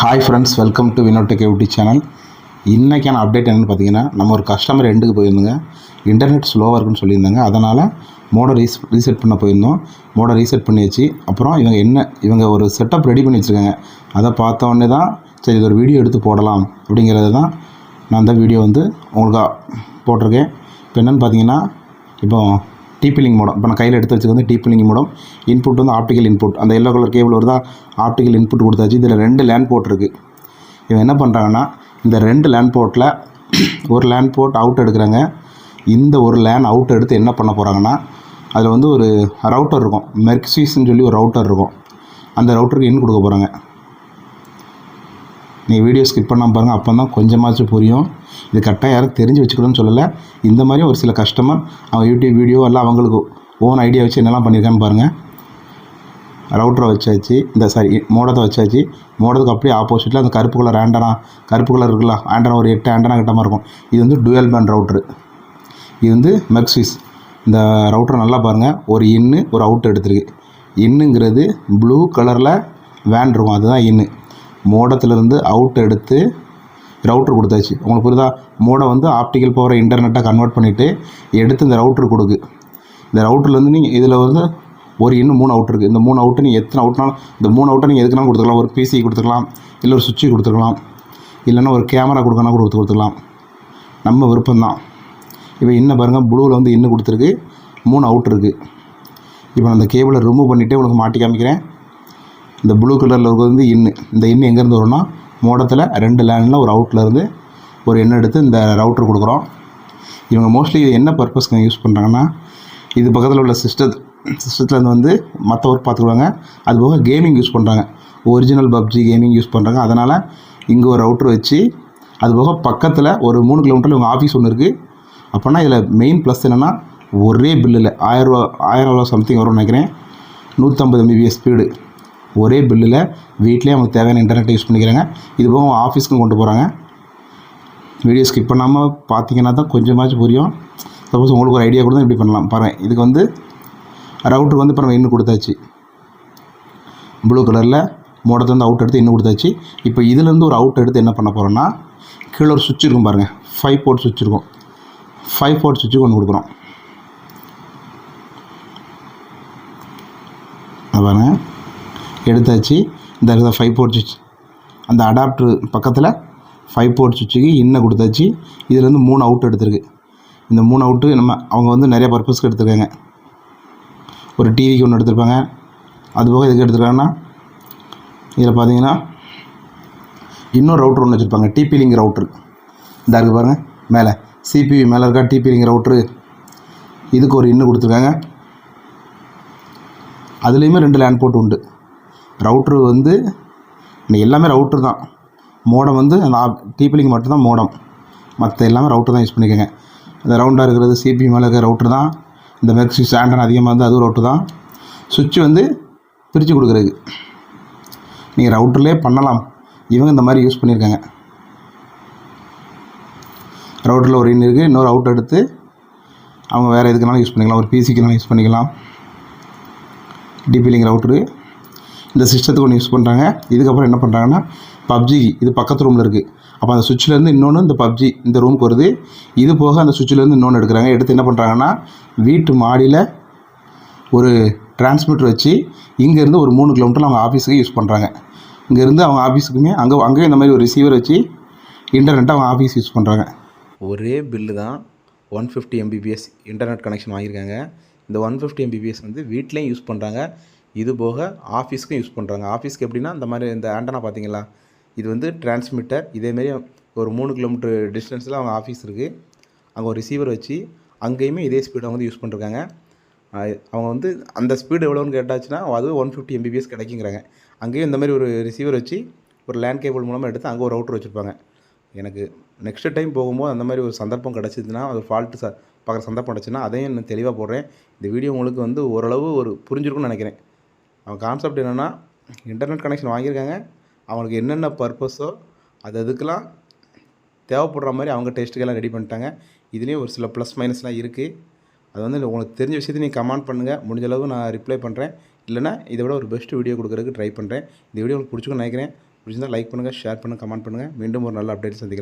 Hi friends welcome to Vinotech யூடி channel இன்றைக்கான update என்னென்னு பார்த்தீங்கன்னா நம்ம ஒரு கஸ்டமர் எண்டுக்கு போயிருந்தோங்க. இன்டர்நெட் ஸ்லோவாக இருக்குன்னு சொல்லியிருந்தாங்க. அதனால் மோடை ரீஸ் ரீசெட் பண்ண போயிருந்தோம். மோடை ரீசெட் பண்ணியாச்சு. அப்புறம் இவங்க என்ன இவங்க ஒரு செட்டப் ரெடி பண்ணி வச்சுருக்காங்க. அதை பார்த்தோன்னே தான் சரி இது ஒரு வீடியோ எடுத்து போடலாம் அப்படிங்கிறது தான் நான் அந்த வீடியோ வந்து உங்களுக்கு போட்டிருக்கேன். இப்போ என்னென்னு பார்த்தீங்கன்னா இப்போ டீப்பிலிங் மோடம் இப்போ நான் கையில் எடுத்து வச்சுக்கிறது டீப்பிலிங் மோடம் இன்புட் வந்து ஆப்டிக்கல் இன்புட் அந்த எல்லோ கலர் கேபிள் வருதா? ஆப்டிக்கல் இன்புட் கொடுத்தாச்சு. இதில் ரெண்டு லேண்ட் போர்ட் இருக்குது இவன் என்ன பண்ணுறாங்கன்னா இந்த ரெண்டு லேண்ட் போர்ட்டில் ஒரு லேண்ட் போர்ட் அவுட் எடுக்கிறாங்க. இந்த ஒரு லேன் அவுட் எடுத்து என்ன பண்ண போகிறாங்கன்னா அதில் வந்து ஒரு ரவுட்டர் இருக்கும். மெர்க்சிஸ்ன்னு சொல்லி ஒரு ரவுட்டர் இருக்கும். அந்த ரவுட்டருக்கு இன் கொடுக்க போகிறாங்க நீங்கள் வீடியோ ஸ்கிப் பண்ணாமல் பாருங்கள் அப்போ தான் கொஞ்சமாச்சும் புரியும். இது கரெக்டாக யாரும் தெரிஞ்சு வச்சுக்கணும்னு சொல்லலை. இந்த மாதிரி ஒரு சில கஸ்டமர் அவங்க யூடியூப் வீடியோ எல்லாம் அவங்களுக்கு ஓன் ஐடியா வச்சு என்னெல்லாம் பண்ணியிருக்கான்னு பாருங்கள் ரவுட்டரை வச்சாச்சு இந்த சாரி மோடத்தை வச்சாச்சு. மோடத்துக்கு அப்படியே ஆப்போசிட்டில் அந்த கருப்பு கலர் ஆண்டனா கருப்பு கலர் இருக்குல்ல ஆண்டனா ஒரு எட்டு ஆண்டனா கிட்டமாக இருக்கும். இது வந்து டுவெல் பேண்ட் ரவுட்ரு இது வந்து மெக்ஸ்விஸ் இந்த ரவுட்ரை நல்லா பாருங்கள் ஒரு இன்னு ஒரு அவுட் எடுத்துருக்கு. இன்னுங்கிறது ப்ளூ கலரில் வேன் இருக்கும் அதுதான் இன்னு மோடத்துலேருந்து அவுட் எடுத்து ரவுட்ரு கொடுத்தாச்சு. உங்களுக்கு புரியுதா? மோட வந்து ஆப்டிக்கல் பவரை இன்டர்நெட்டாக கன்வெர்ட் பண்ணிவிட்டு எடுத்து இந்த ரவுட்ரு கொடுக்கு. இந்த ரவுட்டர்லேருந்து நீங்கள் இதில் வந்து ஒரு இன்னும் மூணு அவுட் இருக்குது இந்த மூணு அவுட்டு நீங்கள் எத்தனை அவுட்னாலும் இந்த மூணு அவுட்டை நீங்கள் எதுக்குனாலும் கொடுத்துக்கலாம். ஒரு பிசி கொடுத்துக்கலாம். இல்லை ஒரு சுவிட்சு கொடுத்துக்கலாம். இல்லைன்னா ஒரு கேமரா கொடுக்கணும் கூட கொடுத்து கொடுத்துக்கலாம். நம்ம விருப்பம்தான். இப்போ இன்னும் பாருங்கள் ப்ளூவில் வந்து இன்னும் கொடுத்துருக்கு. மூணு அவுட் இருக்குது இப்போ நான் அந்த கேபிளை ரிமூவ் பண்ணிவிட்டு உங்களுக்கு மாட்டி காமிக்கிறேன். இந்த ப்ளூ கலரில் இருக்கிறது வந்து இன்னு இந்த இன்னு எங்கேருந்து வரும்னா மோடத்தில் ரெண்டு லேனில் ஒரு அவுட்லேருந்து ஒரு எண்ணெய் எடுத்து இந்த ரவுட்டர் கொடுக்குறோம். இவங்க மோஸ்ட்லி என்ன பர்பஸ்க்கு யூஸ் பண்ணுறாங்கன்னா இது பக்கத்தில் உள்ள சிஸ்டத் சிஸ்டத்துலேருந்து வந்து மற்ற ஒர்க் பார்த்துக்குவாங்க. அதுபோக கேமிங் யூஸ் பண்ணுறாங்க ஒரிஜினல் பப்ஜி கேமிங் யூஸ் பண்ணுறாங்க அதனால் இங்கே ஒரு ரவுட்ரு வச்சு அதுபோக பக்கத்தில் ஒரு மூணு கிலோமீட்டரில் இவங்க ஆஃபீஸ் ஒன்று இருக்குது அப்போனா இதில் மெயின் ப்ளஸ் என்னென்னா ஒரே பில்லில் ஆயிரரூவா ஆயிரம் ரூபா சம்திங் வரும்னு நினைக்கிறேன். நூற்றம்பது எம்பிபிஎஸ் ஸ்பீடு ஒரே பில்லில் வீட்லேயே அவங்களுக்கு தேவையான இன்டர்நெட் யூஸ் பண்ணிக்கிறாங்க. இது போக ஆஃபீஸ்க்கும் கொண்டு போகிறாங்க வீடியோ ஸ்கிப் பண்ணாமல் பார்த்தீங்கன்னா தான் கொஞ்சமாச்சும் புரியும். சப்போஸ் உங்களுக்கு ஒரு ஐடியா கொடுத்தா இப்படி பண்ணலாம். பாருங்கள் இதுக்கு வந்து ரவுட்டர் வந்து இப்போ நம்ம இன்னும் கொடுத்தாச்சு. ப்ளூ கலரில் மோடத்துலேருந்து அவுட் எடுத்து இன்னும் கொடுத்தாச்சு. இப்போ இதுலேருந்து ஒரு அவுட் எடுத்து என்ன பண்ண போகிறோன்னா கீழே ஒரு சுவிட்ச் இருக்கும் பாருங்கள் ஃபைவ் போர்ட் சுவிட்ச் இருக்கும். ஃபைவ் போர்ட் சுவிட்சுக்கு ஒன்று கொடுக்குறோம். பாருங்கள் பாருங்க. எடுத்தாச்சு. இந்த இருக்கிற ஃபைவ் போர்ட் சுவிட்ச் அந்த அடாப்டர் பக்கத்தில் ஃபைவ் போர்ட் சுவிட்சுக்கு இன்னும் கொடுத்தாச்சு. இதுலேருந்து மூணு அவுட் எடுத்திருக்கு. இந்த மூணு அவுட்டு நம்ம அவங்க வந்து நிறைய பர்பஸ்க்கு எடுத்திருக்காங்க. ஒரு டிவிக்கு ஒன்று எடுத்திருப்பாங்க. அதுபோக இதுக்கு எடுத்துருக்காங்கன்னா இதில் பார்த்தீங்கன்னா இன்னொரு ரவுட்ரு ஒன்று வச்சுருப்பாங்க. டிபி லிங்க் ரவுட்ரு இந்த இருக்குது பாருங்கள் மேலே. சிபிவி மேலே இருக்கா டிபி லிங்க் ரவுட்ரு இதுக்கு ஒரு இன்னும் கொடுத்துருக்காங்க. அதுலேயுமே ரெண்டு லேண்ட் போர்ட் உண்டு. ரவுட்ரு வந்து இன்றைக்கி எல்லாமே ரவுட்ரு தான். மோடம் வந்து அந்த டிபி மட்டும்தான் மோடம் மற்ற எல்லாமே ரவுட்ரு தான் யூஸ் பண்ணிக்கோங்க. இந்த ரவுண்டாக இருக்கிறது சிபி மேலே இருக்கிற ரவுட்ரு தான். இந்த மெக்ஸி ஸ்டாண்டன் அதிகமாக இருந்தால் அதுவும் ரவுட்ரு தான். சுவிட்ச் வந்து பிரித்து கொடுக்குறது நீங்கள் ரவுட்டர்லேயே பண்ணலாம். இவங்க இந்த மாதிரி யூஸ் பண்ணியிருக்காங்க ரவுட்டரில் ஒரு இன் இருக்குது இன்னொரு அவுட் எடுத்து அவங்க வேறு எதுக்குனாலும் யூஸ் பண்ணிக்கலாம். ஒரு பிசிக்குனாலும் யூஸ் பண்ணிக்கலாம். டிபிலிங் ரவுட்ரு இந்த சிஸ்டத்துக்கு ஒன்று யூஸ் பண்ணுறாங்க இதுக்கப்புறம் என்ன பண்ணுறாங்கன்னா பப்ஜி இது பக்கத்து ரூமில் இருக்குது அப்போ அந்த சுவிட்ச்லேருந்து இன்னொன்று இந்த பப்ஜி இந்த ரூமுக்கு வருது. இது போக அந்த சுவிட்ச்லேருந்து இன்னொன்று எடுக்கிறாங்க. எடுத்து என்ன பண்ணுறாங்கன்னா வீட்டு மாடியில் ஒரு டிரான்ஸ்மிட்டர் வச்சு இங்கேருந்து ஒரு மூணு கிலோமீட்டர் அவங்க ஆஃபீஸுக்கு யூஸ் பண்ணுறாங்க இங்கேருந்து அவங்க ஆஃபீஸுக்குமே அங்கே அங்கேயும் இந்த மாதிரி ஒரு ரிசீவர் வச்சு இன்டர்நெட்டை அவங்க ஆஃபீஸ் யூஸ் பண்ணுறாங்க ஒரே பில்லு தான் one fifty MBPS internet connection வாங்கியிருக்காங்க. இந்த ஒன் ஃபிஃப்டி எம்பிபிஎஸ் வந்து வீட்லேயும் யூஸ் பண்ணுறாங்க இது போக ஆஃபீஸ்க்கும் யூஸ் பண்ணுறாங்க. ஆஃபீஸ்க்கு எப்படின்னா இந்த மாதிரி இந்த ஆண்டனா பார்த்தீங்களா? இது வந்து டிரான்ஸ்மிட்டர். இதேமாரி ஒரு மூணு கிலோமீட்டர் டிஸ்டன்ஸில் அவங்க ஆஃபீஸ் இருக்குது அங்கே ஒரு ரிசீவர் வச்சு அங்கேயுமே இதே ஸ்பீடு அவங்க வந்து யூஸ் பண்ணுறாங்க அவங்க வந்து அந்த ஸ்பீடு எவ்வளோன்னு கேட்டாச்சுன்னா அது ஒன் ஃபிஃப்டி எம்பிபிஎஸ் கிடைக்குங்கிறாங்க. அங்கேயும் இந்த மாதிரி ஒரு ரிசீவர் வச்சு ஒரு லேண்ட் கேபிள் மூலமாக எடுத்து அங்கே ஒரு ரவுட்டர் வச்சுருப்பாங்க. எனக்கு நெக்ஸ்ட் டைம் போகும்போது அந்த மாதிரி ஒரு சந்தர்ப்பம் கிடச்சிதுன்னா அது ஃபால்ட்டு ச பார்க்குற சந்தர்ப்பம் கிடச்சுன்னா அதையும் நான் தெளிவாக போடுறேன். இந்த வீடியோ உங்களுக்கு வந்து ஓரளவு ஒரு புரிஞ்சிருக்கும்னு நினைக்கிறேன். அவன் கான்செப்ட் என்னென்னா இன்டர்நெட் கனெக்ஷன் வாங்கியிருக்காங்க. அவங்களுக்கு என்னென்ன பர்பஸோ அது அதுக்கெலாம் தேவைப்படுற மாதிரி அவங்க டெஸ்ட்டுக்கெல்லாம் ரெடி பண்ணிட்டாங்க. இதுலேயும் ஒரு சில ப்ளஸ் மைனஸ்லாம் இருக்குது அது வந்து உங்களுக்கு தெரிஞ்ச விஷயத்தை நீங்கள் கமெண்ட் பண்ணுங்கள் முடிஞ்ச அளவு நான் ரிப்ளை பண்ணுறேன் இல்லைனா இதை விட ஒரு பெஸ்ட் வீடியோ கொடுக்குறதுக்கு ட்ரை பண்ணுறேன் இந்த வீடியோ உங்களுக்கு பிடிச்சிக்கணும்னு நினைக்கிறேன். பிடிச்சிருந்தால் லைக் பண்ணுங்கள் ஷேர் பண்ணுங்கள் கமெண்ட் பண்ணுங்கள் மீண்டும் ஒரு நல்ல அப்டேட் சந்திக்கலாம்.